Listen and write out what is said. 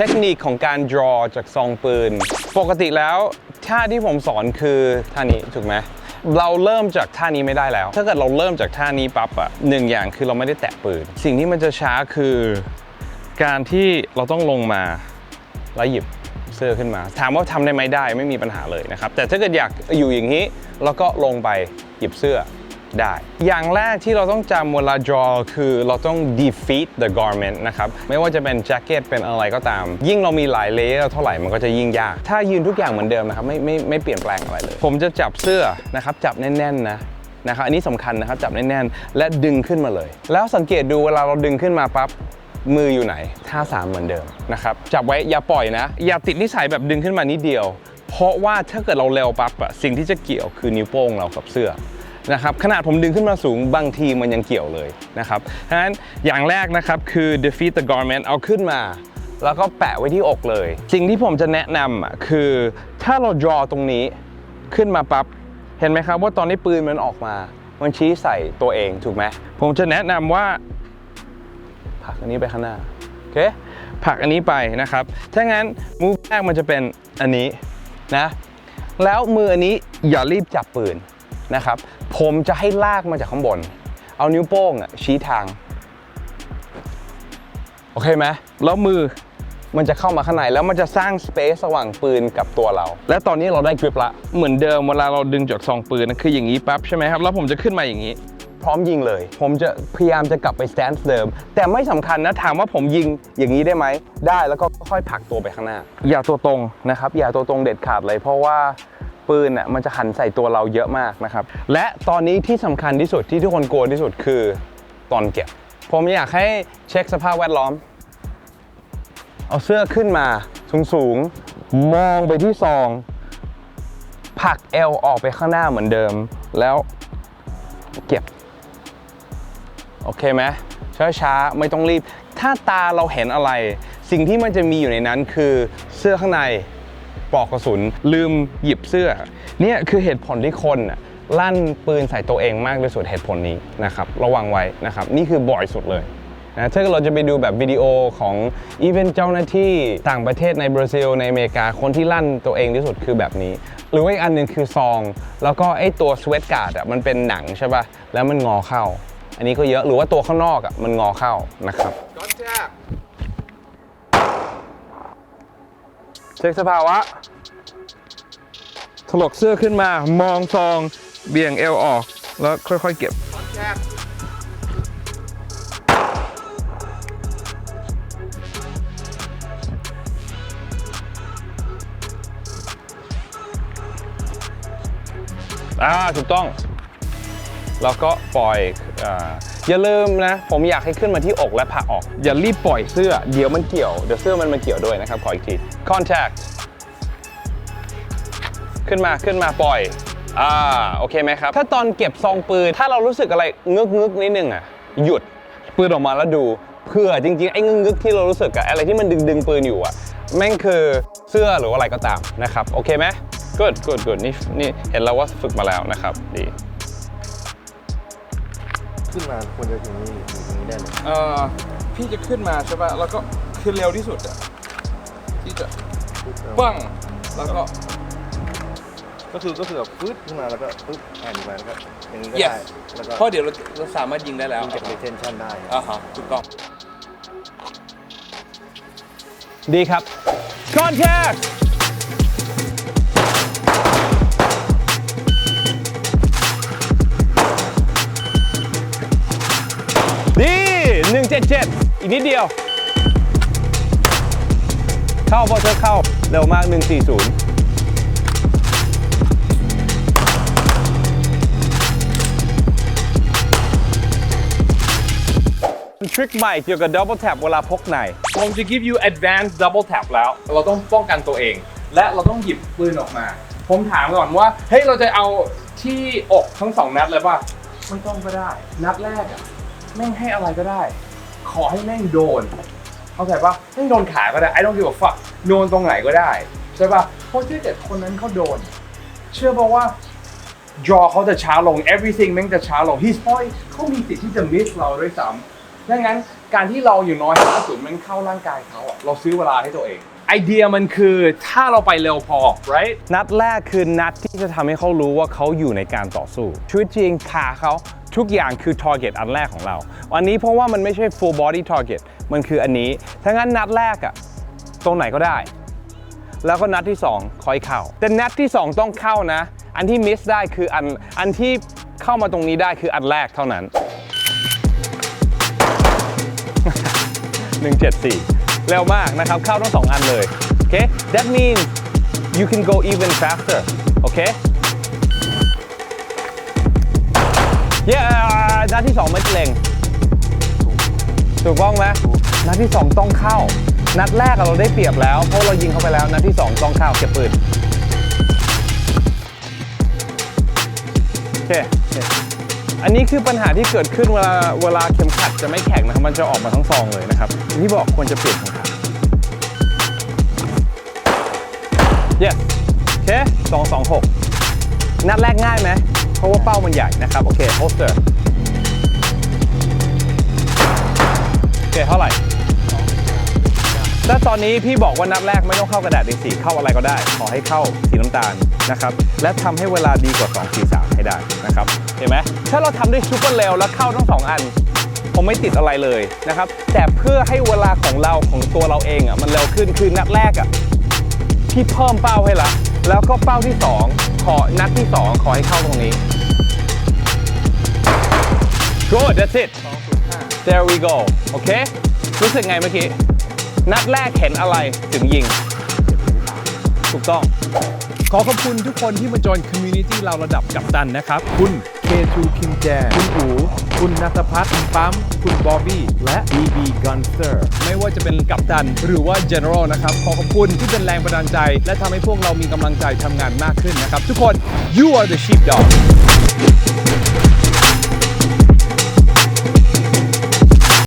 เทคนิคของการ draw จากซองปืน ปกติแล้วท่าที่ผมสอนคือท่านี้ถูกไหมเราเริ่มจากท่านี้ไม่ได้แล้ว ถ้าเกิดเราเริ่มจากท่านี้ปั๊บอะหนึ่งอย่างคือเราไม่ได้แตะปืน สิ่งที่มันจะช้าคือ การที่เราต้องลงมาแล้วหยิบเสื้อขึ้นมา ถามว่าทำได้ไหมได้ไม่มีปัญหาเลยนะครับ แต่ถ้าเกิดอยากอยู่อย่างนี้ แล้วก็ลงไปหยิบเสื้อ ได้ อย่างแรกที่เราต้องจำเวลา draw คือเราต้อง defeat the garment นะครับ ไม่ว่าจะเป็นแจ็คเก็ตเป็นอะไรก็ตาม ยิ่งเรามีหลายเลเยอร์เท่าไหร่มันก็จะยิ่งยาก ถ้ายืนทุกอย่างเหมือนเดิมนะครับ ไม่ไม่ไม่เปลี่ยนแปลงอะไรเลย ผมจะจับเสื้อนะครับ จับแน่นๆนะนะครับ อันนี้สำคัญนะครับ จับแน่นๆ และดึงขึ้นมาเลย แล้วสังเกตดูเวลาเราดึงขึ้นมาปั๊บมืออยู่ไหนท่าสามเหมือนเดิมนะครับจับไว้อย่าปล่อยนะ อย่าติดนิสัยแบบดึงขึ้นมานิดเดียว เพราะว่าถ้าเกิดเราเร็วปั๊บอะสิ่งที่จะเกี่ยวคือนิ้วโป้งเรากับเสื้อ นะครับขนาดผมดึงขึ้นมาสูงบางทีมันยังเกี่ยวเลยนะครับฉะนั้นอย่างแรกนะครับคือ defeat the garment เอาขึ้นมา แล้วก็แปะไว้ที่อกเลย สิ่งที่ผมจะแนะนำคือถ้าเรา draw ตรงนี้ขึ้นมาปั๊บเห็นไหมครับว่าตอนนี้ปืนมันออกมา มันชี้ใส่ตัวเองถูกไหมผมจะแนะนำว่าผลักอันนี้ไปข้างหน้าโอเคผลักอันนี้ไปนะครับ ถ้างั้นมูฟแรกมันจะเป็นอันนี้นะ แล้วมืออันนี้อย่ารีบจับปืน นะครับ ผมจะให้ลากมาจากข้างบน เอานิ้วโป้งชี้ทาง โอเคไหมแล้วมือมันจะเข้ามาข้างในแล้วมันจะสร้างสเปซระหว่างปืนกับตัวเรา และตอนนี้เราได้กริปละ เหมือนเดิมเวลาเราดึงจากซองปืนนะคืออย่างนี้ปั๊บใช่ไหมครับ แล้วผมจะขึ้นมาอย่างนี้ พร้อมยิงเลย ผมจะพยายามจะกลับไปสแตนส์เดิม แต่ไม่สำคัญนะถามว่าผมยิงอย่างนี้ได้ไหม ได้แล้วก็ค่อยผลักตัวไปข้างหน้า อย่าตัวตรงนะครับ อย่าตัวตรงเด็ดขาดเลยเพราะว่า ปืนอะมันจะหันใส่ตัวเราเยอะมากนะครับ และตอนนี้ที่สำคัญที่สุดที่ทุกคนกลัวที่สุดคือตอนเก็บ ผมอยากให้เช็คสภาพแวดล้อม เอาเสื้อขึ้นมาสูงๆ มองไปที่ซองผลักเอวออกไปข้างหน้าเหมือนเดิม แล้วเก็บ โอเคไหมช้าๆ ไม่ต้องรีบ ถ้าตาเราเห็นอะไร สิ่งที่มันจะมีอยู่ในนั้นคือเสื้อข้างใน ปลอกกระสุน ลืมหยิบเสื้อ เนี่ยคือเหตุผลที่คนลั่นปืนใส่ตัวเองมากที่สุดเหตุผลนี้นะครับระวังไว้นะครับนี่คือบ่อยสุดเลยนะถ้าเกิดเราจะไปดูแบบวิดีโอของอีเวนต์เจ้าหน้าที่ต่างประเทศในบราซิลในอเมริกาคนที่ลั่นตัวเองที่สุดคือแบบนี้ หรือว่าอีกอันหนึ่งคือซอง แล้วก็ไอ้ตัวสเวตการ์ดอะมันเป็นหนังใช่ป่ะแล้วมันงอเข้า อันนี้ก็เยอะหรือว่าตัวข้างนอกอะมันงอเข้านะครับ เช็คสภาวะ ถลกเสื้อขึ้นมามองซอง เบี่ยงเอวออก แล้วค่อยๆเก็บอ่าถูกต้อง แล้วก็ปล่อยออย่าลืมนะ ผมอยากให้ขึ้นมาที่อกและผลักออก อย่ารีบปล่อยเสื้อ เดี๋ยวมันเกี่ยว เดี๋ยวเสื้อมันมาเกี่ยวด้วยนะครับ ขออีกที contact ขึ้นมาขึ้นมาปล่อย อ่า โอเคไหมครับ ถ้าตอนเก็บซองปืน ถ้าเรารู้สึกอะไรงึกงึกนิดนึงอะ หยุด ปืนออกมาแล้วดู เพื่อจริงๆ ไอ้งึกงึกที่เรารู้สึกอะอะไรที่มันดึงดึงปืนอยู่อะแม่งคือเสื้อหรืออะไรก็ตามนะครับ โอเคไหม good good good นี่นี่เห็นแล้วว่าฝึกมาแล้วนะครับ ดี ขึ้นมาควรจะถึงนี้ถึงตรงนี้ได้เลยเอ่อพี่จะขึ้นมาใช่ป่ะแล้วก็คือเร็วที่สุดอะที่จะปั้งแล้วก็ก็คือก็คือแบบปึ๊ดขึ้นมาแล้วก็ปึ๊บอ่านไปแล้วก็อย่างนี้ก็ Yes ได้แล้วก็เพราะเดี๋ยวเราเราสามารถยิงได้แล้วยิงจากเรเทนชั่นได้อ่าฮะถูกต้อง ดีครับ contact ดี 7อีกนิดเดียว เข้าพอเธอเข้า เร็วมาก 140ทริคใหม่เกี่ยวกับ double tap เวลาพกในผมจะ give you advanced double tap แล้ว เราต้องป้องกันตัวเอง และเราต้องหยิบปืนออกมา ผมถามก่อนว่า เฮ้ย เราจะเอาที่อกทั้งสองนัดเลยป่ะ ไม่ต้องก็ได้ นัดแรกอะแม่งให้อะไรก็ได้ ขอให้แม่งโดน เข้าใจป่ะแม่งโดนขาก็ได้ I don't give a fuck โดนตรงไหนก็ได้ใช่ป่ะเพราะที่เด็กคนนั้นเขาโดน เชื่อป่ะว่า draw เขาจะช้าลง everything แม่งจะช้าลง he's point เขามีสิทธิ์ที่จะ miss เราด้วยซ้ำดังนั้นการที่เราอยู่น้อยห้าศูนย์มันเข้าร่างกายเขาอะเราซื้อเวลาให้ตัวเอง ไอเดียมันคือถ้าเราไปเร็วพอ right นัดแรกคือนัดที่จะทำให้เขารู้ว่าเขาอยู่ในการต่อสู้ชีวิตจริงขาเขา ทุกอย่างคือ target อันแรกของเราอันนี้เพราะว่ามันไม่ใช่ full body target มันคืออันนี้ถ้างั้นนัดแรกอะตรงไหนก็ได้ แล้วก็นัดที่ 2 คอยเข้า แต่นัดที่ 2 ต้องเข้านะ อันที่มิสได้คืออันอันที่เข้ามาตรงนี้ได้คืออันแรกเท่านั้น 174 เร็วมากนะครับ เข้าทั้งสองอันเลย โอเค that means you can go even faster โเค yeah นัดที่ 2 ไม่เกรงถูกต้องไหมนัดที่ 2 ต้องเข้า นัดแรกเราได้เปรียบแล้ว เพราะเรายิงเข้าไปแล้ว นัดที่ 2 ต้องเข้าเก็บปืน โอเค อันนี้คือปัญหาที่เกิดขึ้นเวลาเวลาเข็มขัดจะไม่แข็งนะครับ มันจะออกมาทั้งซองเลยนะครับที่บอกควรจะเปลี่ยนเข็มขัด yes โอเคสองสองหกนัดแรกง่ายไหม เพราะว่าเป้ามันใหญ่นะครับ โอเค holster โอเคเท่าไหร่ถ้าตอนนี้พี่บอกว่านัดแรกไม่ต้องเข้ากระดาษ A4 เข้าอะไรก็ได้ ขอให้เข้าสีน้ำตาลนะครับ และทำให้เวลาดีกว่า 2 4 3 ให้ได้นะครับ เห็นไหมถ้าเราทำได้ซูเปอร์เร็วแล้วเข้าทั้ง 2 อัน ผมไม่ติดอะไรเลยนะครับ แต่เพื่อให้เวลาของเราของตัวเราเองอะมันเร็วขึ้นคือนัดแรกอะพี่เพิ่มเป้าให้ละแล้วก็เป้าที่ 2 ขอนัดที่ 2 ขอให้เข้าตรงนี้ good that's it there we go โอเค รู้สึกไงเมื่อกี้ นัดแรกเห็นอะไรถึงยิง ถูกต้อง ขอขอบคุณทุกคนที่มาจอยคอมมูนิตี้เราระดับกัปตันนะครับ คุณ ทูคิมแจคุณอูคุณนัทพัฒน์คุณปั๊ม คุณบอบบี้ และ BB Gunster ไม่ว่าจะเป็นกัปตันหรือว่า General นะครับ ขอขอบคุณที่เป็นแรงบันดาลใจ และทำให้พวกเรามีกำลังใจทำงานมากขึ้นนะครับ ทุกคน you are the sheepdog